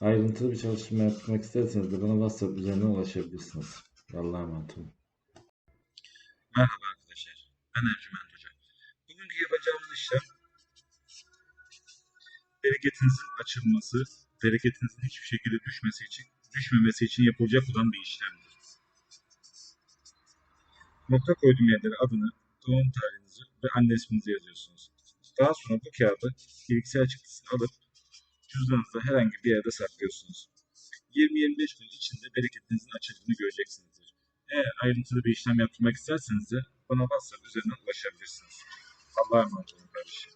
Ayrıntılı bir çalışma yapmak isterseniz de bana WhatsApp üzerinden ulaşabilirsiniz. Allah'a emanet olun. Merhaba arkadaşlar. Ben Ercüment Hoca. Bugünkü yapacağımız işlem bereketinizin açılması, bereketinizin hiçbir şekilde düşmesi için, düşmemesi için yapılacak olan bir işlemdir. Nokta koyduğum yerlere adını, doğum tarihinizi ve anne isminizi yazıyorsunuz. Daha sonra bu kağıdı bilgisayar çıktısını alıp cüzdanınızda herhangi bir yerde saklıyorsunuz. 20-25 gün içinde bereketinizin açıldığını göreceksinizdir. Eğer ayrıntılı bir işlem yaptırmak isterseniz de bana WhatsApp üzerinden ulaşabilirsiniz. Allah'a emanet olun kardeşim.